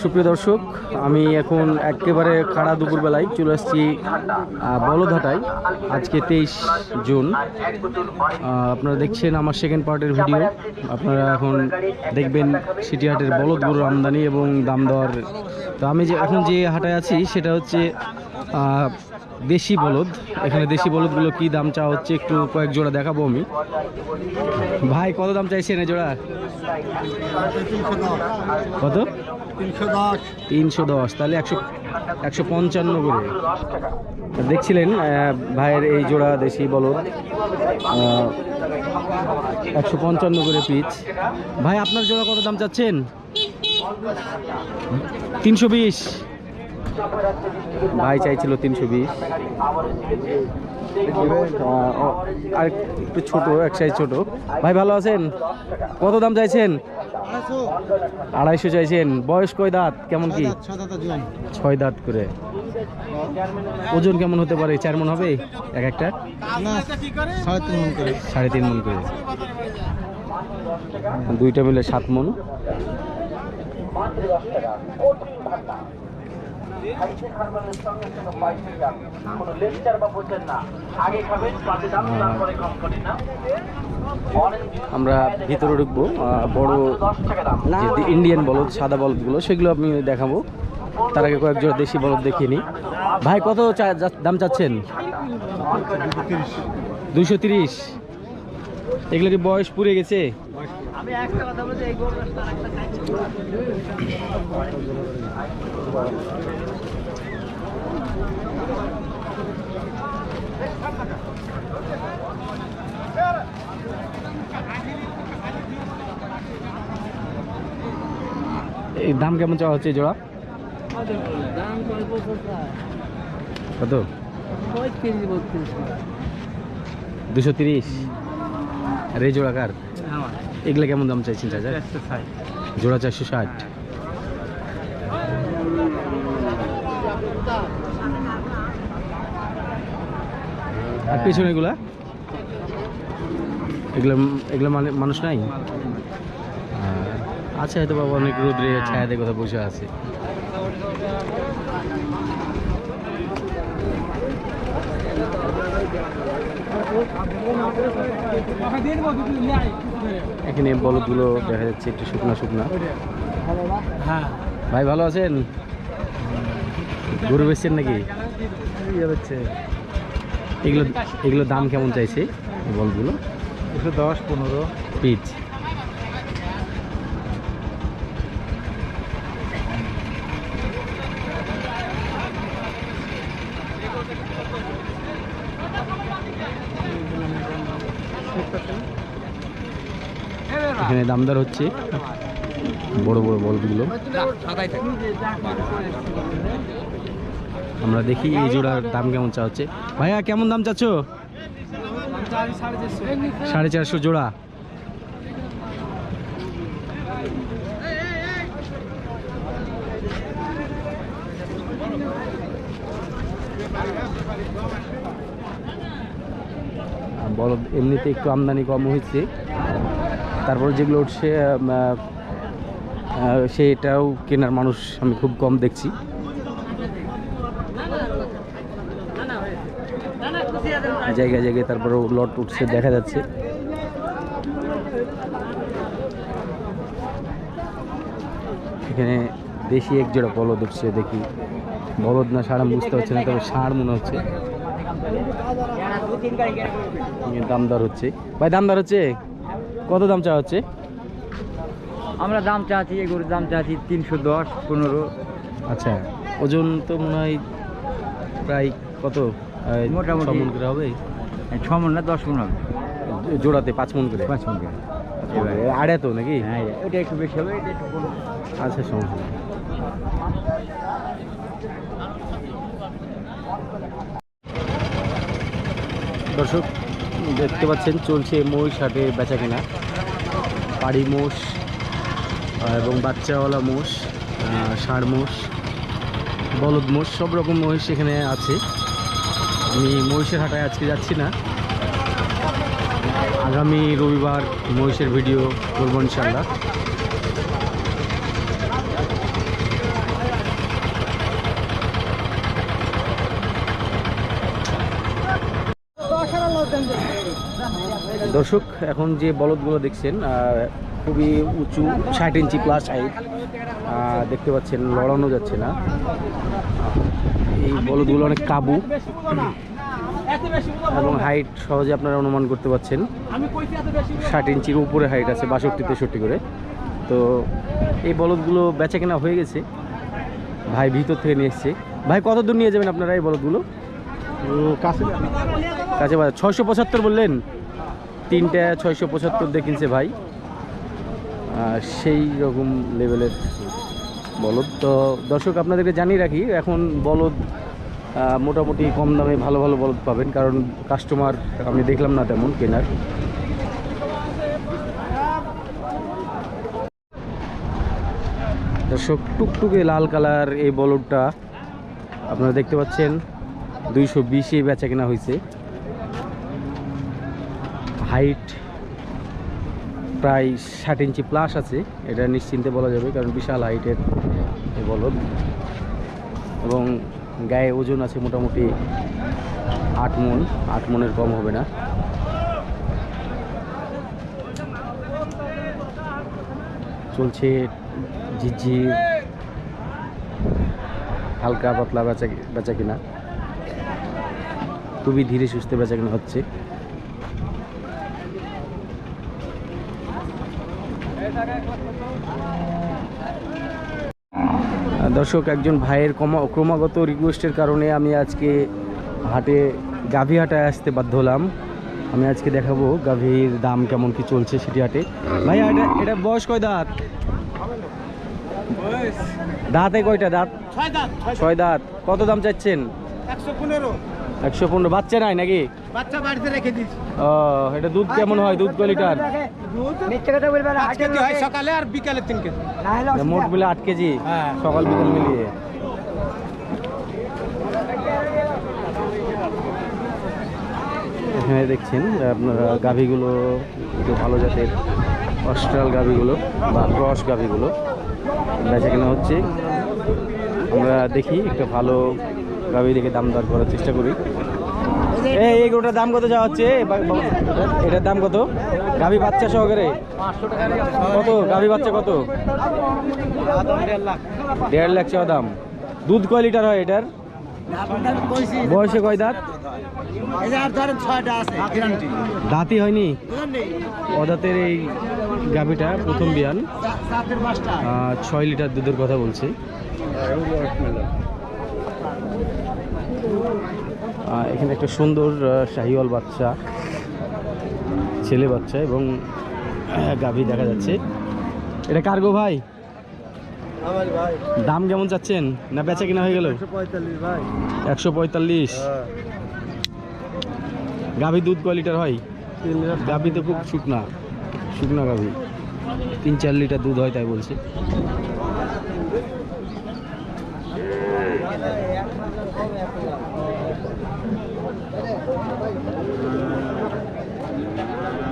সুপ্রিয় দর্শক আমি এখন একেবারে খাড়া দুপুরবেলায় চলে আসছি আহ, বলদহাটায় আজকে তেইশ জুন। আপনারা দেখছেন আমার সেকেন্ড পার্টের ভিডিও আপনারা এখন দেখবেন সিটিহাটের বলদ গরুর আমদানি এবং দাম দেওয়ার তো আমি যে এখন যে হাটায় আছি সেটা হচ্ছে দেশি বলদ। এখানে দেশি বলদগুলো কি দাম চাওয়া হচ্ছে একটু কয়েক জোড়া দেখাবো আমি। ভাই, কত দাম চাইছেন এই জোড়া? কত? তিনশো দশ। তাহলে একশো একশো পঞ্চান্ন করে। দেখছিলেন ভাইয়ের এই জোড়া দেশি বলদ। একশো পঞ্চান্ন করে পিচ। ভাই, আপনার জোড়া কত দাম চাচ্ছেন? তিনশো বিশ। ভাই চাইছিল তিনশো বিশ। আর একটু ছোট, এক সাইজ ছোট। ভাই, ভালো আছেন? কত দাম চাইছেন? আড়াইশো চাইছেন। বয়স কয় দাঁত? কেমন কি? ছয় দাঁত করে। ওজন কেমন হতে পারে? চার মন হবে? এক একটা? সাড়ে তিন মন করে। দুইটা মিলে সাত মন। মন আমরা ভিতরে ঢুকবো বড় যে ইন্ডিয়ান বলদ সাদা বলদগুলো সেগুলো আমি দেখাবো। তার আগে কয়েকজন দেশি বলদ দেখিনি ভাই কত চা- দাম চাচ্ছেন? দুইশো তিরিশ। এগুলো কি বয়স পুড়ে গেছে? এই দাম কেমন চাওয়া হচ্ছে জোড়া? কত? দুশো তিরিশ। আর এই জোড়া কার? এগুলো কেমন দাম চাইছেন চাচা? জোড়া চারশো ষাট। আর পেছনে এগুলা? এগুলো এগুলো মানে মানুষ নাই? আছে হয়তো বাবা অনেক রোদ্রে ছায়াতে কোথাও বসে আছে। এখানে বলদগুলো দেখা যাচ্ছে একটু শুকনা শুকনা। ভাই ভালো আছেন? গরু বেচছেন নাকি? হচ্ছে এগুলো এগুলো দাম কেমন চাইছে? বলগুলো। দুশো দশ পনেরো। পিচ। এখানে দামদার হচ্ছে। বড় বড় বলগুলো। আমরা দেখি এই জোড়ার দাম কেমন চা হচ্ছে। ভাইয়া, কেমন দাম চাচ্ছ? সাড়ে চারশো জোড়া। বলদ এমনিতে একটু আমদানি কম হয়েছে। তারপর যেগুলো উঠছে সেটাও কেনার মানুষ আমি খুব কম দেখছি। জায়গায় জায়গায় তারপরে লট উঠছে দেখা যাচ্ছে। এখানে দেশি এক জোড়া বলদ উঠছে দেখি। বলদ না সাড়া বুঝতে হচ্ছে না তবে ষাঁড় মনে হচ্ছে। দামদার হচ্ছে। ভাই দামদার হচ্ছে? কত দাম চা হচ্ছে? আমরা দাম চাচ্ছি এগুলোর দাম চাচ্ছি তিনশো দশ পনেরো। আচ্ছা ওজন তো মনে হয় প্রায় কত? মোটামুটি। মণ করে হবে? ছ মন না দশ মন হবে। জোড়াতে পাঁচ মন করে? পাঁচ মন করে। আড়ে তো নাকি? হ্যাঁ একটু বেশি হবে এটা একটু আচ্ছা সমস্যা দর্শক দেখতে পাচ্ছেন চলছে মহিষ হাটে বেচা কেনা পাড়ি মোষ এবং বাচ্চাওয়ালা মোষ ষাঁড় মোষ বলদ মোষ সব রকম মহিষ এখানে আছে। আমি মহিষের হাটায় আজকে যাচ্ছি না। আগামী রবিবার মহিষের ভিডিও করব ইনশাল্লাহ দর্শক, এখন যে বলদগুলো দেখছেন খুবই উঁচু ষাট ইঞ্চি প্লাস হাইট দেখতে পাচ্ছেন, লড়ানো যাচ্ছে না। এই বলদগুলো অনেক কাবু। এবং হাইট সহজে আপনারা অনুমান করতে পারছেন। ষাট ইঞ্চির উপরে হাইট আছে বাষট্টি তেষট্টি করে। তো এই বলদগুলো বেচা কেনা হয়ে গেছে। ভাই ভিতর থেকে নিয়ে এসছে। ভাই কত দূর নিয়ে যাবেন আপনারা এই বলদগুলো? কাছে কাছে বাজার। ছয়শো পঁচাত্তর বললেন। তিনটা ছয়শো পঁচাত্তর দিয়ে কিনছে ভাই। আর সেই রকম লেভেলের বলদ। তো দর্শক, আপনাদেরকে জানিয়ে রাখি, এখন বলদ মোটামুটি কম দামে ভালো ভালো বলদ পাবেন, কারণ কাস্টমার আমি দেখলাম না তেমন কেনার। দর্শক, টুকটুকে লাল কালার এই বলদটা আপনারা দেখতে পাচ্ছেন, দুইশো বিশে বেচা কেনা হয়েছে। হাইট প্রায় ষাট ইঞ্চি প্লাস আছে, এটা নিশ্চিন্তে বলা যাবে কারণ বিশাল হাইটের বলদ। এবং গায়ে ওজন আছে মোটামুটি আট মন, আট মনের কম হবে না। চলছে ঝিঝির হালকা পাতলা বেচা বেচা কিনা। খুবই ধীরে সুস্থে বেচা কেনা হচ্ছে। দর্শক একজন ভাইয়ের ক্রমা- ক্রমাগত রিকোয়েস্টের কারণে আমি আজকে হাটে গাভী হাটায় আসতে বাধ্য হলাম। আমি আজকে দেখাবো গাভীর দাম কেমন কি চলছে সেটি হাটে। ভাই এটা এটা বয়স কয় দাঁত? দাঁতে কয়টা দাঁত? ছয় দাঁত। ছয় দাঁত। কত দাম চাচ্ছেন? একশো পনেরো। একশো পনেরো। বাচ্চা নাই নাকি? বাচ্চা বাড়িতে রেখে দিচ্ছি ও এটা দুধ কেমন হয় দুধ ক লিটার হয় সকালে আর বিকালে তিন কেজি। মোট মিলে আট কেজি হ্যাঁ। সকাল বিকাল মিলিয়ে। এখানে দেখছেন আপনারা গাভীগুলো একটু ভালো জাতের অস্ট্রাল গাভীগুলো বা ক্রস গাভীগুলো। বেচা কেনা হচ্ছে। আমরা দেখি একটা ভালো গাভী দেখে দাম দর করার চেষ্টা করি। এই এগুলোটার দাম কত যাওয়া হচ্ছে? এটার দাম কত? গাভী বাচ্চা সহকারে। কত? গাভী বাচ্চা কত? দেড় লাখ চাওয়া দাম। দুধ কয় লিটার হয় এটার? বয়সে কয় দাঁত? দাঁতই হয়নি? অদাতের এই গাভীটা প্রথম বিয়ান। ছয় লিটার দুধের কথা বলছে। এখানে একটা সুন্দর শাহিওয়াল বাচ্চা ছেলে বাচ্চা এবং গাভী দেখা যাচ্ছে। এটা কার্গো ভাই? দাম কেমন চাচ্ছেন? না বেচা কিনা হয়ে গেল? একশো পঁয়তাল্লিশ গাভী দুধ কয় লিটার হয়? গাভী তো খুব শুকনা শুকনা গাভী। তিন চার লিটার দুধ হয় তাই বলছে।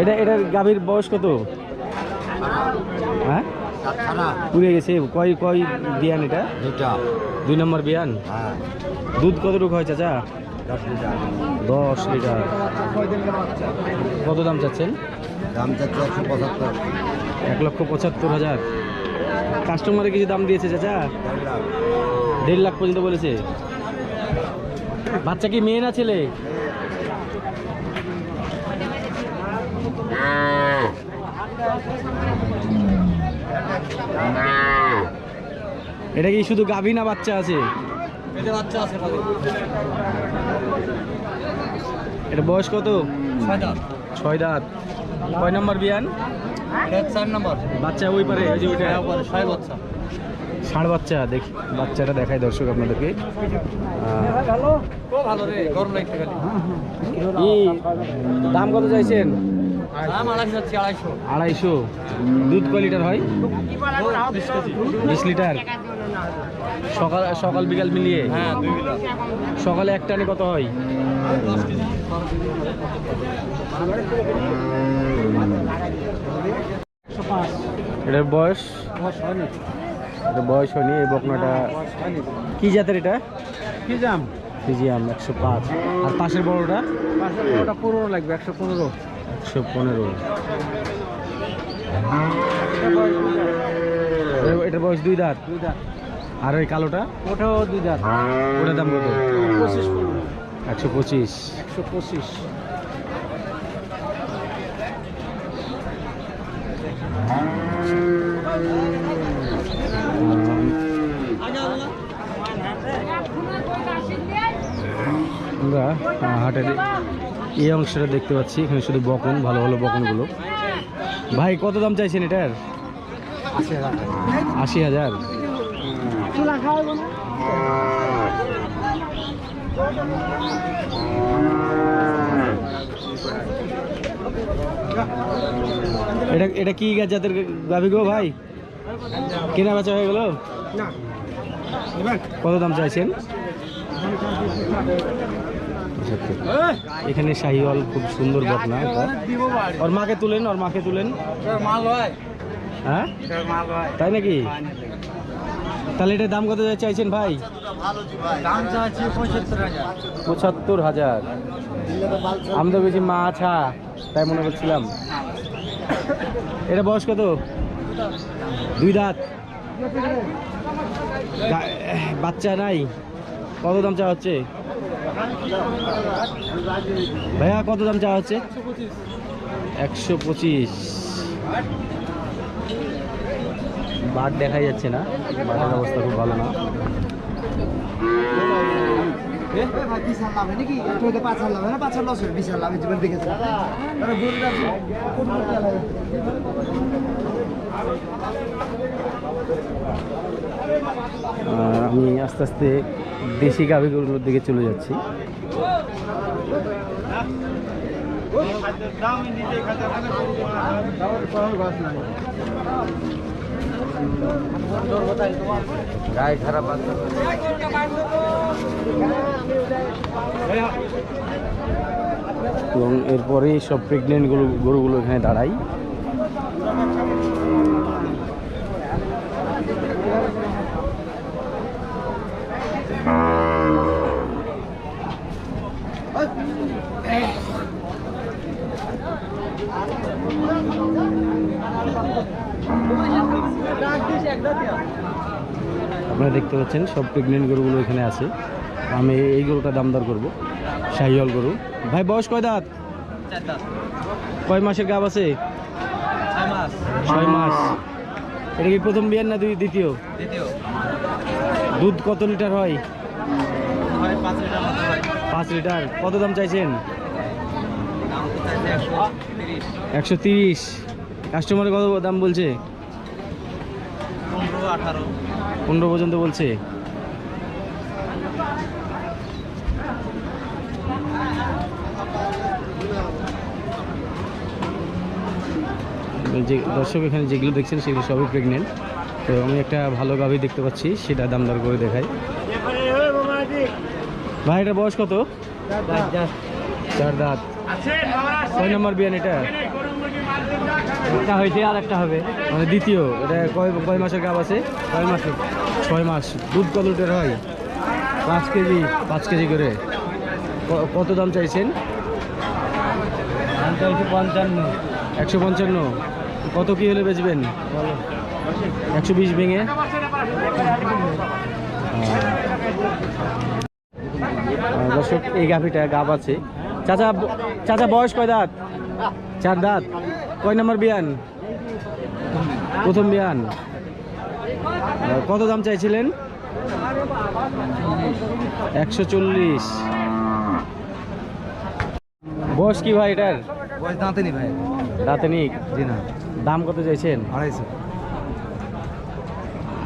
এটা এটার গাভীর বয়স কত? হ্যাঁ? পুড়ে গেছে। কয় কয় বিয়ান এটা? দুটা দুই নম্বর বিয়ান? হ্যাঁ। দুধ কতটুকু হয় চাচা? দশ লিটার। দশ লিটার। কত দাম চাচ্ছেন? দাম চাচ্ছে একশো পঁচাত্তর। এক লক্ষ পঁচাত্তর হাজার। কাস্টমারে কিছু দাম দিয়েছে চাচা? দেড় লাখ পর্যন্ত বলেছে। বাচ্চা কি মেয়ে না ছেলে? এটা কি শুধু গাভী না বাচ্চা আছে? বাচ্চা আছে এটা বয়স কত? ছয় দাঁত। কয় নম্বর বিয়ান? চার নম্বর। বাচ্চা ওই পারে ওই যে ওইটা। ছয় বাচ্চা। ষাঁড় বাচ্চা দেখি বাচ্চাটা দেখায় দর্শক আপনাদেরকে। দাম কত চাইছেন? আড়াইশো দুধ কয় লিটার হয়? বিশ লিটার? সকাল সকাল বিকাল মিলিয়ে? হ্যাঁ সকালে এক টানে কত হয়? এটার বয়স? এটা বয়স হয়নি এই বকনাটা কি জাতের এটা? কি দাম ফিজিয়াম একশো পাঁচ। আর পাশের বড়টা? ওটা পনেরো লাগবে একশো পনেরো। একশো পনেরো। এটার বয়স দুই দাঁত? দুই দাঁত। আর ওই কালোটা? ওটাও দুই দাঁত। ওটার দাম কত? পঁচিশ একশো পঁচিশ। একশো পঁচিশ। আমরা হাটের এই অংশটা দেখতে পাচ্ছি। এখানে শুধু বকন ভালো ভালো বকনগুলো। ভাই কত দাম চাইছেন এটার? আশি হাজার। এটা এটা কি গাছ যাদের গাভি গো ভাই? কেনা বেচা হয়ে গেল? কত দাম চাইছেন? পঁচাত্তর। এখানে শাহিওয়াল খুব সুন্দর এটা। ওর মাকে তুলেন ওর মাকে তুলেন। হ্যাঁ। তাই নাকি? তাহলে এটার দাম কত চাইছেন ভাই? পঁচাত্তর হাজার। আমি তো বেশি মাছা তাই মনে করছিলাম। এটা বয়স কত? দুই দাঁত। বাচ্চা নাই। কত দাম চা হচ্ছে? ভাইয়া, কত দাম চাওয়া হচ্ছে? একশো পঁচিশ। বাট দেখাই যাচ্ছে না। বাটের অবস্থা খুব ভালো না। দেখেছে আমি আস্তে আস্তে দেশি গাভিগুলোর দিকে চলে যাচ্ছি। গায়ে এবং এরপরেই সব প্রেগনেন্ট গরুগুলো এখানে দাঁড়ায়। আপনারা দেখতে পাচ্ছেন সব প্রেগনেন্ট গরুগুলো এখানে আছে। আমি এই গরুটা দাম দর করব শাহিওয়াল গরু। ভাই বয়স কয় দাঁত? কয় মাসের গাব আছে? ছয় মাস। এটা কি প্রথম বিয়ার না দুই দ্বিতীয়? দুধ কত লিটার হয়? পাঁচ লিটার কত দাম চাইছেন? একশো তিরিশ। কাস্টমারে কত দাম বলছে? পনেরো আঠারো। পনেরো পর্যন্ত বলছে? যে দর্শক এখানে যেগুলো দেখছেন সেগুলো সবই প্রেগনেন্ট তো আমি একটা ভালো গাভি দেখতে পাচ্ছি সেটা দাম দর করে দেখাই। ভাই এটা বয়স কত? চার দাঁত। কয় নম্বর বিয়ান এটা? একটা হয়েছে আর একটা হবে। মানে দ্বিতীয় এটা কয় কয় মাসের গাব আছে? কয় মাসে ছয় মাস। দুধ কত লিটার হয়? পাঁচ কেজি। পাঁচ কেজি করে। কত দাম চাইছেন? হচ্ছে পঞ্চান্ন। একশো পঞ্চান্ন। কত কি হলে বেচবেন? একশো বিশ ভেঙে? দর্শক এই গাভিটা গাব আছে। চাচা চাচা বয়স কয় দাঁত? চার দাঁত। কয় নম্বর বিয়ান? প্রথম বিয়ান। কত দাম চাইছিলেন? একশো চল্লিশ। বয়স কি ভাই এটার? বয়স দাঁতে নি ভাই। দাঁতনিক জি না। দাম কত চাইছেন? আড়াইশো।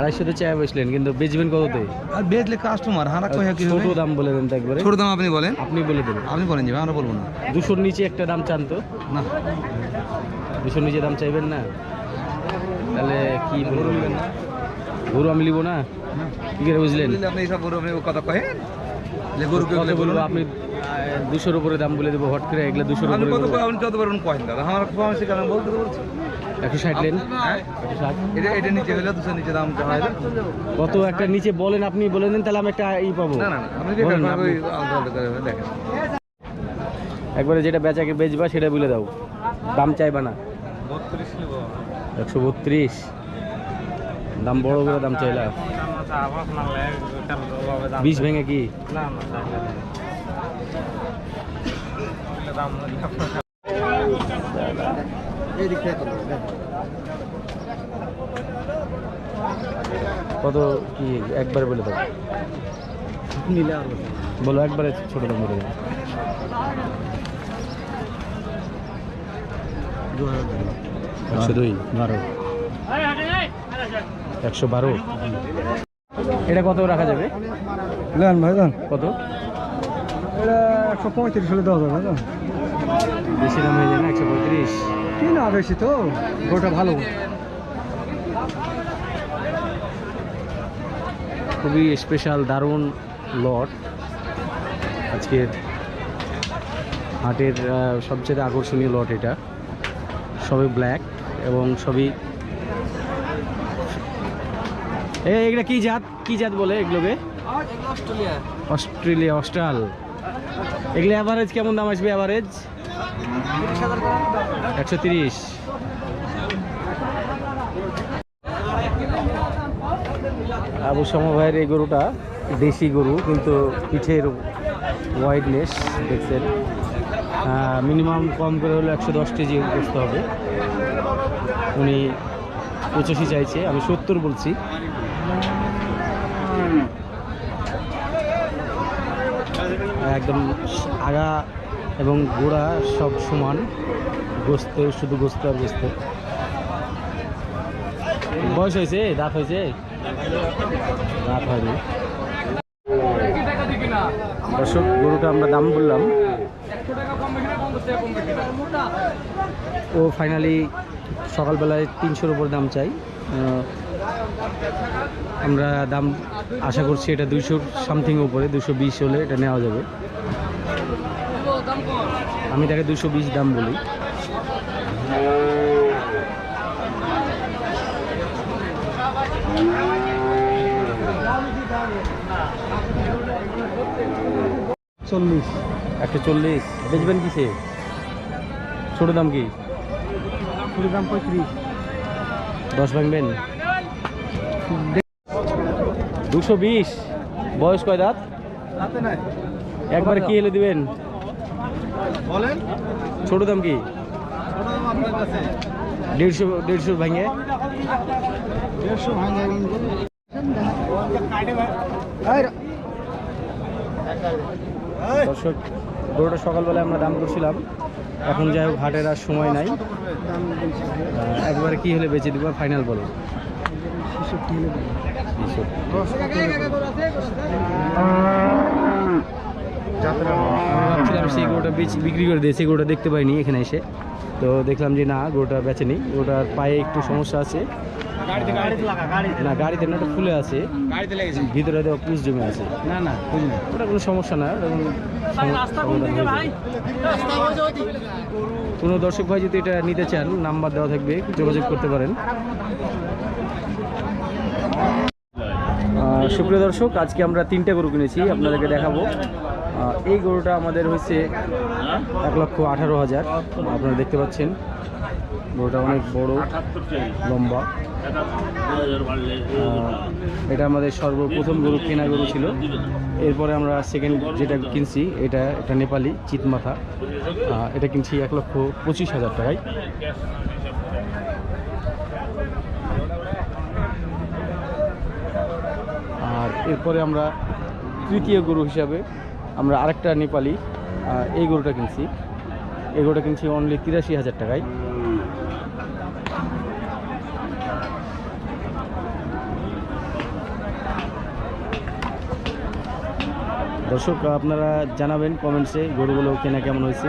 আড়াইশোতে চায় বসলেন কিন্তু বেচবেন কততে? আর বেচলে কাস্টমার হারা কয়া কি ছোট দাম বলে দেন তো একবারে। ছোট দাম আপনি বলেন। আপনি বলে দেবেন আপনি বলেন যে ভাই, আমরা বলব না। দুশোর নিচে একটা দাম চান তো? না। দুশোর নিচে দাম চাইবেন না? তাহলে কি বলবেন গরু আমি নিব না? কি করে বুঝলেন? আপনি এইসব গরু আপনি কথা কয়ে যে গরু কে কত বলে বলব বলব আপনি দুশোর উপরে দাম বলে দেবো হট করে এগুলো দুশোর উপরে কত বলব। কয় আপনি যত পারবেন কয়েন দাদা আমার ফার্মেসি কারণ বলতে বলছি একশো ষাট লেন হ্যাঁ একশো ষাট এটা এটা নিচে হলে দুশো নিচে দাম হয় কত একটা নিচে বলেন আপনি বলে দেন তাহলে আমি একটা ই পাবো না না আপনি দেখেন একবারে যেটা বেচাকে বেচবা সেটা বলে দাও দাম চাইবা না একশো বত্রিশ দাম বড় করে দাম চাইলা বিষ ভেঙে কি না না দাম এই দিক থেকে তোলো, দেখো। কত কি একবারে বলে দাও? নিলে আর বলো। একবারে ছোট দাম বলে দাও। একশো দুই? বারো। একশো বারো? এটা কত রাখা যাবে? কত? এটা একশো পঁয়ত্রিশ হলে দেওয়া যাবে না? বেশি দাম হয়ে যায় না একশো পঁয়ত্রিশ? কি না বেশি তো? ওটা ভালো। খুবই স্পেশাল দারুণ লট। আজকের হাটের সবচেয়ে আকর্ষণীয় লট এটা। সবই ব্ল্যাক এবং সবই এ এগুলা কি জাত? কি জাত বলে এগুলোকে? অস্ট্রেলিয়া। অস্ট্রেলিয়া অস্ট্রাল। এগুলো অ্যাভারেজ কেমন দাম আসবে অ্যাভারেজ একশো তিরিশ। আবু সমা ভাইয়ের এই গরুটা দেশি গরু, কিন্তু পিঠের ওয়াইডনেস দেখছেন। মিনিমাম কম করে হলো একশো দশ কেজি করতে হবে। উনি পঁচাশি চাইছে, আমি সত্তর বলছি। একদম আগা এবং গোড়া সব সমান। গোস্তে, শুধু গোস্ত আর গোস্ত। বয়স হয়েছে? দাঁত হয়েছে? দাঁত হয়নি। দর্শক, গরুটা আমরা দাম বললাম। ও ফাইনালি সকালবেলায় তিনশোর উপর দাম চাই। আমরা দাম আশা করছি এটা দুইশোর সামথিং উপরে দুশো বিশ হলে এটা নেওয়া যাবে। আমি তাকে দুশো বিশ দাম বলি। চল্লিশ। একটা চল্লিশ। বেচবেন কিসে? ছোট দাম কি? কুড়ি দাম পঁয়ত্রিশ। দশ ভাঙবেন? দুশো বিশ। বয়স কয় দাঁত? একবারে কি এলে দিবেন? বলেন। ছোট দাম কি? দেড়শো দেড়শো ভাঙে। দেড়শো ভাঙে দর্শক গরুটা সকালবেলায় আমরা দাম করছিলাম। এখন যাই হোক হাটের আর সময় নাই। একবারে কি হলে বেঁচে দিব? ফাইনাল বলো। ভাবছিলাম সেই গরুটা বিক্রি করে দিয়ে সেই গরুটা দেখতে পাইনি এখানে এসে। তো দেখলাম যে না গরুটা বেচেনি গরুটার পায়ে একটু সমস্যা আছে। না গাড়িতে না ফুলে আছে। ভিতরে দেওয়া পুষ জমে আছে। না না ওটা কোনো সমস্যা না। কোনো দর্শক ভাই যদি এটা নিতে চান নাম্বার দেওয়া থাকবে যোগাযোগ করতে পারেন। সুপ্রিয় দর্শক, আজকে আমরা তিনটে গরু কিনেছি, আপনাদেরকে দেখাবো। এই গরুটা আমাদের হয়েছে এক লক্ষ আঠারো হাজার। আপনারা দেখতে পাচ্ছেন, গরুটা অনেক বড়, লম্বা। এটা আমাদের সর্বপ্রথম গরু, কেনা গরু ছিল। এরপরে আমরা সেকেন্ড যেটা কিনছি, এটা এটা নেপালি চিতমাথা। এটা কিনছি এক লক্ষ পঁচিশ হাজার টাকায় আর এরপরে আমরা তৃতীয় গরু হিসাবে আমরা আরেকটা নেপালি এই গরুটা কিনছি। এই গরুটা কিনছি অনলি তিরাশি হাজার টাকায়। দর্শক, আপনারা জানাবেন কমেন্টসে গরুগুলো কেনা কেমন হয়েছে।